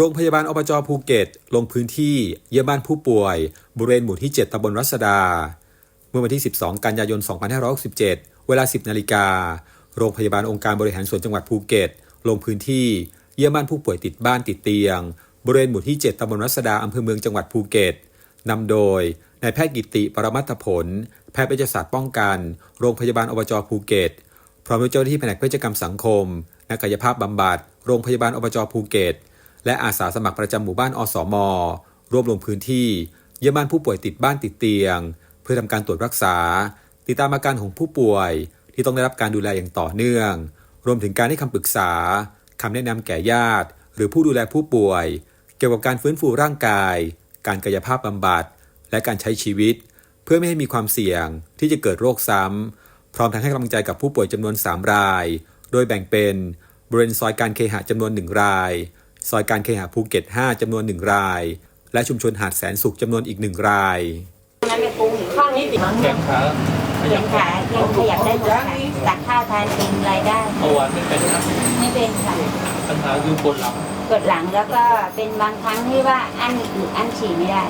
โรงพยาบาลอบจภูเก็ต ลงพื้นที่เยี่ยมบ้านผู้ป่วย บริเวณหมู่ที่ 7ตำบลรัศดา เมื่อวันที่ 12 กันยายน 2567 เวลา 10 นาฬิกา โรงพยาบาลองค์การบริหารส่วนจังหวัดภูเก็ต ลงพื้นที่เยี่ยมบ้านผู้ป่วยติดบ้านติดเตียง บริเวณหมู่ที่ 7ตำบลรัศดาอำเภอเมืองจังหวัดภูเก็ตนำโดยนายแพทย์กิติปรมัตถผล แพทย์เวชศาสตร์ป้องกัน โรงพยาบาลอบจภูเก็ต พร้อมด้วยเจ้าหน้าที่แผนกเวชกรรมสังคม นักกายภาพบำบัด โรงพยาบาลอบจภูเก็ต และอาสาสมัครประจำหมู่บ้านอสมร่วมลงพื้นที่ เยี่ยมบ้านผู้ป่วยติดบ้านติดเตียง เพื่อทำการตรวจรักษา ติดตามอาการของผู้ป่วย ที่ต้องได้รับการดูแลอย่างต่อเนื่อง รวมถึงการให้คำปรึกษาคำแนะนำแก่ญาติ หรือผู้ดูแลผู้ป่วย เกี่ยวกับการฟื้นฟูร่างกาย การกายภาพบำบัด และการใช้ชีวิต เพื่อไม่ให้มีความเสี่ยงที่จะเกิดโรคซ้ำพร้อมทั้งให้กำลังใจกับผู้ป่วยจำนวน 3 ราย โดยแบ่งเป็นบริเวณซอยการเคหะจำนวน 1 ราย ซอยการเคหะภูเก็ต 5จำนวน 1 ราย และชุมชนหาดแสนสุขจำนวนอีก 1 รายงั้นไปปรุงข้างนี้ดิแขนขาขยัยับงขายังขยับได้หมดค่ะตักข้าวทานเป็นรายได้เมื่อวานไม่เป็นนะไม่เป็นค่ะปัญหาคือปวดหลังกดหลังแล้วก็เป็นบางครั้งที่ว่าอั้นอึอั้นฉี่ไม่ได้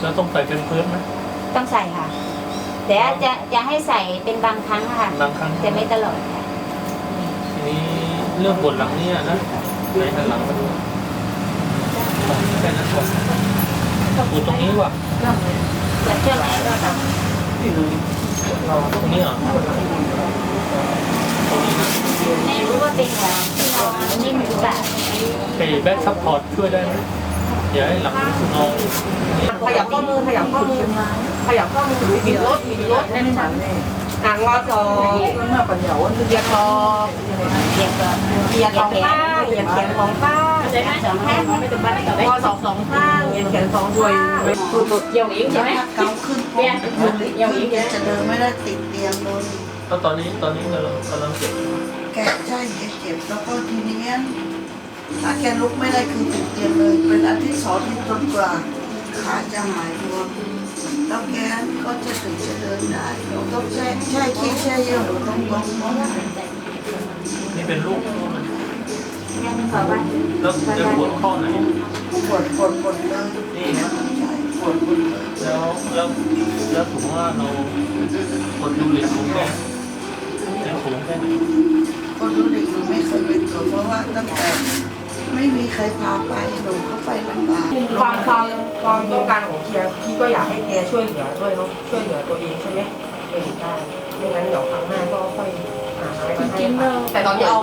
แล้วต้องใส่เป็นพื้นไหมต้องใส่ค่ะ แต่จะจะให้ใส่เป็นบางครั้งค่ะบางครั้งแต่ไม่ตลอดค่ะทีนี้เรื่องปวดหลังเนี่ยนะ ในหันหลังมาดูแค่นั้นก่อนปวดตรงนี้ว่ะแต่ช่วงไหนก็ต้องตรงนี้เหรอตรงนี้นะไม่รู้ว่าเป็นอะไรนิ่มือเปล่าไอ้แบ็คซัพพอร์ตช่วยได้ไหมอย่าให้หลังนอนขยับข้อมือขยับข้อมือขยับข้อมือบิดรถบิดรถแน่นฉันอ่างงอศอกเหยียดคอเด็กก็เหยียดสองข้าง เหยียดแขนสองข้างสองข้างไม่ถึงบ้านต่อไปงอศอกสองข้างเหยียดแขนสองข้างเกี่ยวอิงใช่ไหมเกาขึ้นปุ๊บมันจะเดินไม่ได้ติดเตียงเลยแล้วตอนนี้ตอนนี้กำลังกำลังเจ็บแกใช่แกเจ็บแล้วก็ทีนี้ถ้าแกลุกไม่ได้คือติดเตียงเลย เป็นอันที่สองที่จนกว่าขาจะหายรวมแล้วแกก็จะถึงจะเดินได้เราต้องแช่แช่ขี้แช่เยี่ยวเราต้องลงเพราะนี่เป็นลูก ขอบ้านแล้วจะปวดข้อไหนปวดปวดปวดนี่นะปวดปวดแล้วแล้วแล้วผมว่าเรากดดูเหล็กผมก็ยังสูงแค่ไหนคนรู้เด็กหนูไม่เคยเป็นตัวเพราะว่าตั้งแต่ไม่มีใครพาไปหนูก็ไปลำบากความความความต้องการของเคียร์พี่ก็อยากให้แกช่วยเหลือด้วยเนาะช่วยเหลือตัวเองใช่ไหมเออได้ไม่งั้นเดี๋ยวครั้งหน้าก็ค่อยหาอะไม้มาให้แต่ตอนนี้เอา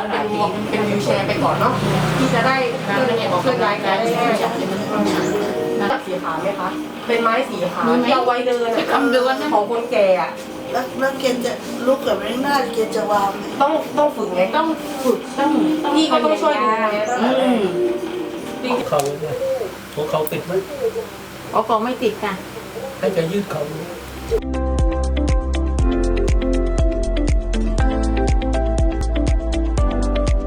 เป็นเป็นวิวแชร์ไปก่อนเนาะที่จะได้เคลื่อนเคลื่อนย้ายแกได้ง่ายแบบสีขาวไหมคะ เป็นไม้สีขาวที่เอาไว้เดินอะของคนแก่อะแล้วแล้วเกณฑ์จะลุกกับไม่น่าเกณฑ์จะวางไหมต้องต้องฝึกไงต้องฝึกต้องต้องพี่ก็ต้องช่วยดูแลตั้งแต่แรกหัวเขาเนี่ยหัวเขาติดไหมโอ้โหไม่ติดค่ะให้แกยืดเขาดู